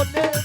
con él.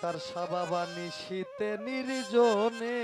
তার সাবাবানি নিশীতে নির্জনে।